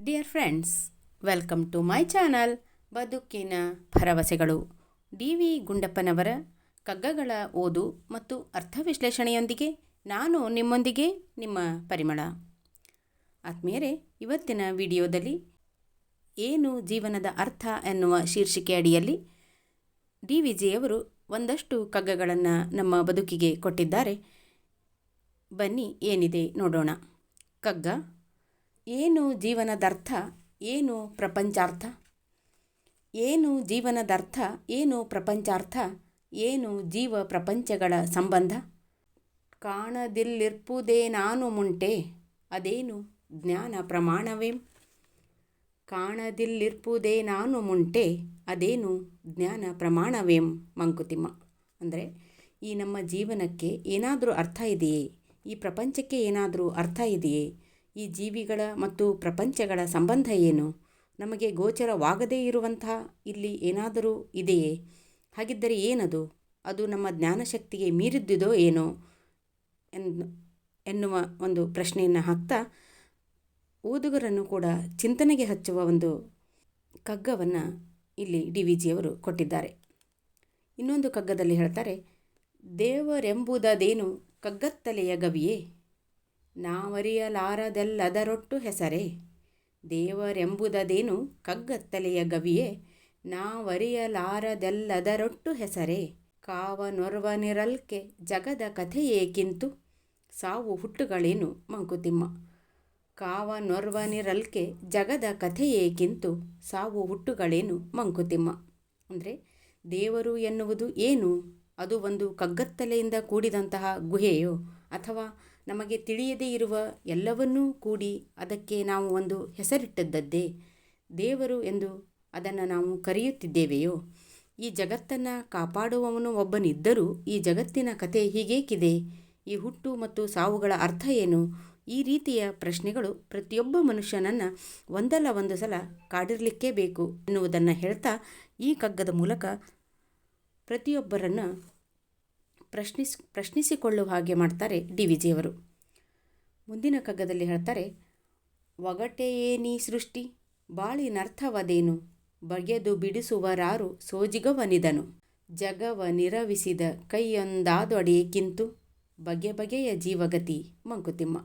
Dear friends welcome to my channel ಬದುಕಿನ ಭರವಸೆಗಳು D V ಗುಂಡಪ್ಪನವರ ಕಗ್ಗಗಳ ಓದು ಮತ್ತು ಅರ್ಥ ವಿಶ್ಲೇಷಣೆಯೊಂದಿಗೆ ನಾನು ನಿಮ್ಮೊಂದಿಗೆ ನಿಮ್ಮ ಪರಿಮಳ ಆತ್ಮೀಯರೇ ಇವತ್ತಿನ ವಿಡಿಯೋದಲ್ಲಿ ಏನು ಜೀವನದ ಅರ್ಥ ಎನ್ನುವ ಶೀರ್ಷಿಕೆ ಅಡಿಯಲ್ಲಿ ಡಿ ವಿ ಜಿಯವರು ಒಂದಷ್ಟು ಕಗ್ಗಗಳನ್ನು ನಮ್ಮ ಬದುಕಿಗೆ ಕೊಟ್ಟಿದ್ದಾರೆ ಬನ್ನಿ ಏನಿದೆ ನೋಡೋಣ ಕಗ್ಗ ಏನು ಜೀವನದರ್ಥ? ಏನು ಪ್ರಪಂಚಾರ್ಥ? ಏನು ಜೀವನದರ್ಥ? ಏನು ಪ್ರಪಂಚಾರ್ಥ? ಏನು ಜೀವ ಪ್ರಪಂಚಗಳ ಸಂಬಂಧ? ಕಾಣದಿಲ್ಲಿರ್ಪುದೇ ನಾನು ಮುಂಟೆ, ಅದೇನು ಜ್ಞಾನ ಪ್ರಮಾಣವೇಂ? ಕಾಣದಿಲ್ಲಿರ್ಪುದೇ ನಾನು ಮುಂಟೆ, ಅದೇನು ಜ್ಞಾನ ಪ್ರಮಾಣವೇಂ? ಮಂಕುತಿಮ್ಮ. ಅಂದರೆ ಈ ನಮ್ಮ ಜೀವನಕ್ಕೆ ಏನಾದರೂ ಅರ್ಥ ಇದೆಯೇ? ಈ ಪ್ರಪಂಚಕ್ಕೆ ಏನಾದರೂ ಅರ್ಥ ಇದೆಯೇ? ಈ ಜೀವಿಗಳ ಮತ್ತು ಪ್ರಪಂಚಗಳ ಸಂಬಂಧ ಏನು? ನಮಗೆ ಗೋಚರವಾಗದೇ ಇರುವಂಥ ಇಲ್ಲಿ ಏನಾದರೂ ಇದೆಯೇ? ಹಾಗಿದ್ದರೆ ಏನದು? ಅದು ನಮ್ಮ ಜ್ಞಾನಶಕ್ತಿಗೆ ಮೀರಿದ್ದುದೋ ಏನೋ? ಎನ್ನು ಎನ್ನುವ ಒಂದು ಪ್ರಶ್ನೆಯನ್ನು ಹಾಕ್ತಾ ಓದುಗರನ್ನು ಕೂಡ ಚಿಂತನೆಗೆ ಹಚ್ಚುವ ಒಂದು ಕಗ್ಗವನ್ನು ಇಲ್ಲಿ ಡಿ ವಿ ಜಿಯವರು ಕೊಟ್ಟಿದ್ದಾರೆ. ಇನ್ನೊಂದು ಕಗ್ಗದಲ್ಲಿ ಹೇಳ್ತಾರೆ, ದೇವರೆಂಬುದದೇನು ಕಗ್ಗತ್ತಲೆಯ ಗವಿಯೇ? ನಾವರಿಯಲಾರದೆಲ್ಲದರೊಟ್ಟು ಹೆಸರೇ? ದೇವರೆಂಬುದದೇನು? ಕಗ್ಗತ್ತಲೆಯ ಗವಿಯೇ? ನಾವರಿಯಲಾರದೆಲ್ಲದರೊಟ್ಟು ಹೆಸರೇ? ಕಾವನೊರ್ವನಿರಲ್ಕೆ ಜಗದ ಕಥೆಯೇಕಿಂತು? ಸಾವು ಹುಟ್ಟುಗಳೇನು? ಮಂಕುತಿಮ್ಮ. ಕಾವನೊರ್ವನಿರಲ್ಕೆ ಜಗದ ಕಥೆಯೇಕಿಂತು? ಸಾವು ಹುಟ್ಟುಗಳೇನು? ಮಂಕುತಿಮ್ಮ. ಅಂದರೆ ದೇವರು ಎನ್ನುವುದು ಏನು? ಅದು ಒಂದು ಕಗ್ಗತ್ತಲೆಯಿಂದ ಕೂಡಿದಂತಹ ಗುಹೆಯೋ ಅಥವಾ ನಮಗೆ ತಿಳಿಯದೇ ಇರುವ ಎಲ್ಲವನ್ನೂ ಕೂಡಿ ಅದಕ್ಕೆ ನಾವು ಒಂದು ಹೆಸರಿಟ್ಟದ್ದದ್ದೇ ದೇವರು ಎಂದು ಅದನ್ನು ನಾವು ಕರೆಯುತ್ತಿದ್ದೇವೆಯೋ? ಈ ಜಗತ್ತನ್ನು ಕಾಪಾಡುವವನು ಒಬ್ಬನಿದ್ದರೂ ಈ ಜಗತ್ತಿನ ಕತೆ ಹೀಗೇಕಿದೆ. ಈ ಹುಟ್ಟು ಮತ್ತು ಸಾವುಗಳ ಅರ್ಥ ಏನು? ಈ ರೀತಿಯ ಪ್ರಶ್ನೆಗಳು ಪ್ರತಿಯೊಬ್ಬ ಮನುಷ್ಯನನ್ನು ಒಂದಲ್ಲ ಒಂದು ಸಲ ಕಾಡಿರಲಿಕ್ಕೇ ಬೇಕು ಎನ್ನುವುದನ್ನು ಹೇಳ್ತಾ ಈ ಕಗ್ಗದ ಮೂಲಕ ಪ್ರತಿಯೊಬ್ಬರನ್ನು ಪ್ರಶ್ನಿಸ್, ಪ್ರಶ್ನಿಸಿಕೊಳ್ಳುವ ಹಾಗೆ ಮಾಡ್ತಾರೆ ಡಿ ವಿ ಜಿಯವರು ಮುಂದಿನ ಕಗ್ಗದಲ್ಲಿ ಹೇಳ್ತಾರೆ ಒಗಟೆಯೇನೀ ಸೃಷ್ಟಿ ಬಾಳಿನರ್ಥವದೇನು ಬಗೆದು ಬಿಡಿಸುವರಾರು ಸೋಜಿಗವನಿದನು. ಜಗವ ನಿರವಿಸಿದ ಕೈಯೊಂದಾದೊಡೆಯೇಕಿಂತು ಬಗೆ ಬಗೆಯ ಜೀವಗತಿ ಮಂಕುತಿಮ್ಮ.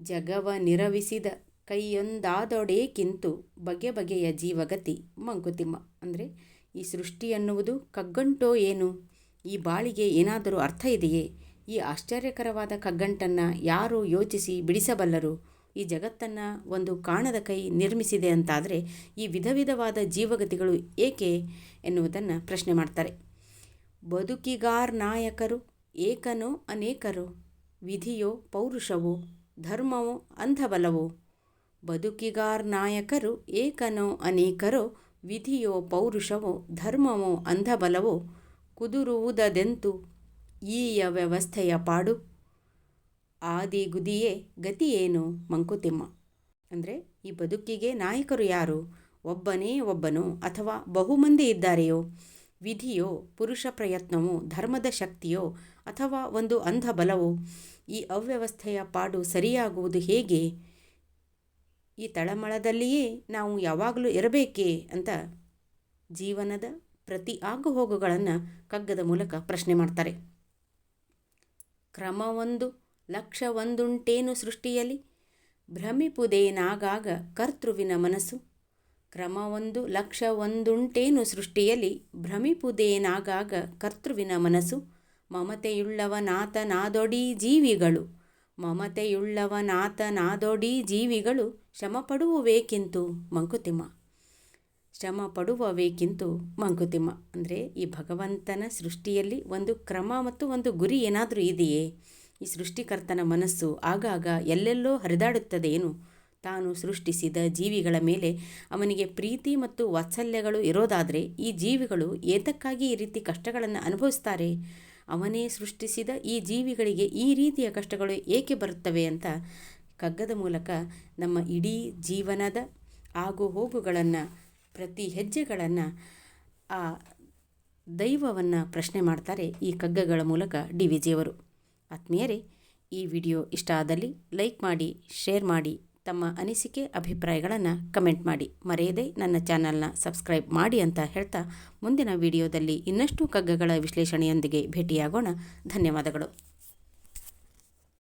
ಜಗವ ನಿರವಿಸಿದ ಕೈಯೊಂದಾದೊಡೆಯೇಕಿಂತು ಬಗೆ ಬಗೆಯ ಜೀವಗತಿ ಮಂಕುತಿಮ್ಮ. ಅಂದರೆ ಈ ಸೃಷ್ಟಿ ಅನ್ನುವುದು ಕಗ್ಗಂಟೋ ಏನು? ಈ ಬಾಳಿಗೆ ಏನಾದರೂ ಅರ್ಥ ಇದೆಯೇ? ಈ ಆಶ್ಚರ್ಯಕರವಾದ ಕಗ್ಗಂಟನ್ನು ಯಾರು ಯೋಚಿಸಿ ಬಿಡಿಸಬಲ್ಲರು? ಈ ಜಗತ್ತನ್ನು ಒಂದು ಕಾಣದ ಕೈ ನಿರ್ಮಿಸಿದೆ ಅಂತಾದರೆ ಈ ವಿಧ ವಿಧವಾದ ಜೀವಗತಿಗಳು ಏಕೆ ಎನ್ನುವುದನ್ನು ಪ್ರಶ್ನೆ ಮಾಡ್ತಾರೆ. ಬದುಕಿಗಾರ್ ನಾಯಕರು, ಏಕನೋ ಅನೇಕರು, ವಿಧಿಯೋ ಪೌರುಷವೋ, ಧರ್ಮವೋ ಅಂಧಬಲವೋ, ಬದುಕಿಗಾರ್ ನಾಯಕರು, ಏಕನೋ ಅನೇಕರೋ, ವಿಧಿಯೋ ಪೌರುಷವೋ, ಧರ್ಮವೋ ಅಂಧಬಲವೋ ಕುದುರುವುದದೆಂತು? ಈಯ ವ್ಯವಸ್ಥೆಯ ಪಾಡು? ಆದಿಗುದಿಯೇ ಗತಿಯೇನು? ಮಂಕುತಿಮ್ಮ. ಅಂದರೆ ಈ ಬದುಕಿಗೆ ನಾಯಕರು ಯಾರು? ಒಬ್ಬನೇ ಒಬ್ಬನೋ ಅಥವಾ ಬಹುಮಂದಿ ಇದ್ದಾರೆಯೋ? ವಿಧಿಯೋ, ಪುರುಷ ಪ್ರಯತ್ನವೋ, ಧರ್ಮದ ಶಕ್ತಿಯೋ ಅಥವಾ ಒಂದು ಅಂಧಬಲವೋ? ಈ ಅವ್ಯವಸ್ಥೆಯ ಪಾಡು ಸರಿಯಾಗುವುದು ಹೇಗೆ? ಈ ತಳಮಳದಲ್ಲಿಯೇ ನಾವು ಯಾವಾಗಲೂ ಇರಬೇಕೇ ಅಂತ ಜೀವನದ ಪ್ರತಿ ಆಗುಹೋಗುಗಳನ್ನು ಕಗ್ಗದ ಮೂಲಕ ಪ್ರಶ್ನೆ ಮಾಡ್ತಾರೆ. ಕ್ರಮವೊಂದು ಲಕ್ಷ ಒಂದುಂಟೇನು ಸೃಷ್ಟಿಯಲ್ಲಿ ಭ್ರಮಿಪುದೇನಾಗಾಗ ಕರ್ತೃವಿನ ಮನಸ್ಸು. ಕ್ರಮವೊಂದು ಲಕ್ಷ ಒಂದುಂಟೇನು ಸೃಷ್ಟಿಯಲ್ಲಿ ಭ್ರಮಿಪುದೇನಾಗಾಗ ಕರ್ತೃವಿನ ಮನಸ್ಸು. ಮಮತೆಯುಳ್ಳವನಾತನಾದೊಡಿ ಜೀವಿಗಳು. ಮಮತೆಯುಳ್ಳವನಾತನಾದೊಡಿ ಜೀವಿಗಳು ಶ್ರಮಪಡುವುವೇಕಿಂತು ಮಂಕುತಿಮ್ಮ. ಶ್ರಮ ಪಡುವವೇಕಿಂತು ಮಂಕುತಿಮ್ಮ. ಅಂದರೆ, ಈ ಭಗವಂತನ ಸೃಷ್ಟಿಯಲ್ಲಿ ಒಂದು ಕ್ರಮ ಮತ್ತು ಒಂದು ಗುರಿ ಏನಾದರೂ ಇದೆಯೇ? ಈ ಸೃಷ್ಟಿಕರ್ತನ ಮನಸ್ಸು ಆಗಾಗ ಎಲ್ಲೆಲ್ಲೋ ಹರಿದಾಡುತ್ತದೆ ಏನು? ತಾನು ಸೃಷ್ಟಿಸಿದ ಜೀವಿಗಳ ಮೇಲೆ ಅವನಿಗೆ ಪ್ರೀತಿ ಮತ್ತು ವಾತ್ಸಲ್ಯಗಳು ಇರೋದಾದರೆ ಈ ಜೀವಿಗಳು ಏತಕ್ಕಾಗಿ ಈ ರೀತಿ ಕಷ್ಟಗಳನ್ನು ಅನುಭವಿಸ್ತಾರೆ? ಅವನೇ ಸೃಷ್ಟಿಸಿದ ಈ ಜೀವಿಗಳಿಗೆ ಈ ರೀತಿಯ ಕಷ್ಟಗಳು ಏಕೆ ಬರುತ್ತವೆ ಅಂತ ಕಗ್ಗದ ಮೂಲಕ ನಮ್ಮ ಇಡೀ ಜೀವನದ ಆಗು ಹೋಗುಗಳನ್ನು ಪ್ರತಿ ಹೆಜ್ಜೆಗಳನ್ನು ಆ ದೈವವನ್ನು ಪ್ರಶ್ನೆ ಮಾಡ್ತಾರೆ ಈ ಕಗ್ಗಗಳ ಮೂಲಕ ಡಿ ವಿ ಜಿಯವರು. ಆತ್ಮೀಯರೇ, ಈ ವಿಡಿಯೋ ಇಷ್ಟ ಆದಲ್ಲಿ ಲೈಕ್ ಮಾಡಿ, ಶೇರ್ ಮಾಡಿ, ತಮ್ಮ ಅನಿಸಿಕೆ, ಅಭಿಪ್ರಾಯಗಳನ್ನು ಕಮೆಂಟ್ ಮಾಡಿ. ಮರೆಯದೆ ನನ್ನ ಚಾನಲ್ನ ಸಬ್ಸ್ಕ್ರೈಬ್ ಮಾಡಿ ಅಂತ ಹೇಳ್ತಾ ಮುಂದಿನ ವಿಡಿಯೋದಲ್ಲಿ ಇನ್ನಷ್ಟು ಕಗ್ಗಗಳ ವಿಶ್ಲೇಷಣೆಯೊಂದಿಗೆ ಭೇಟಿಯಾಗೋಣ. ಧನ್ಯವಾದಗಳು.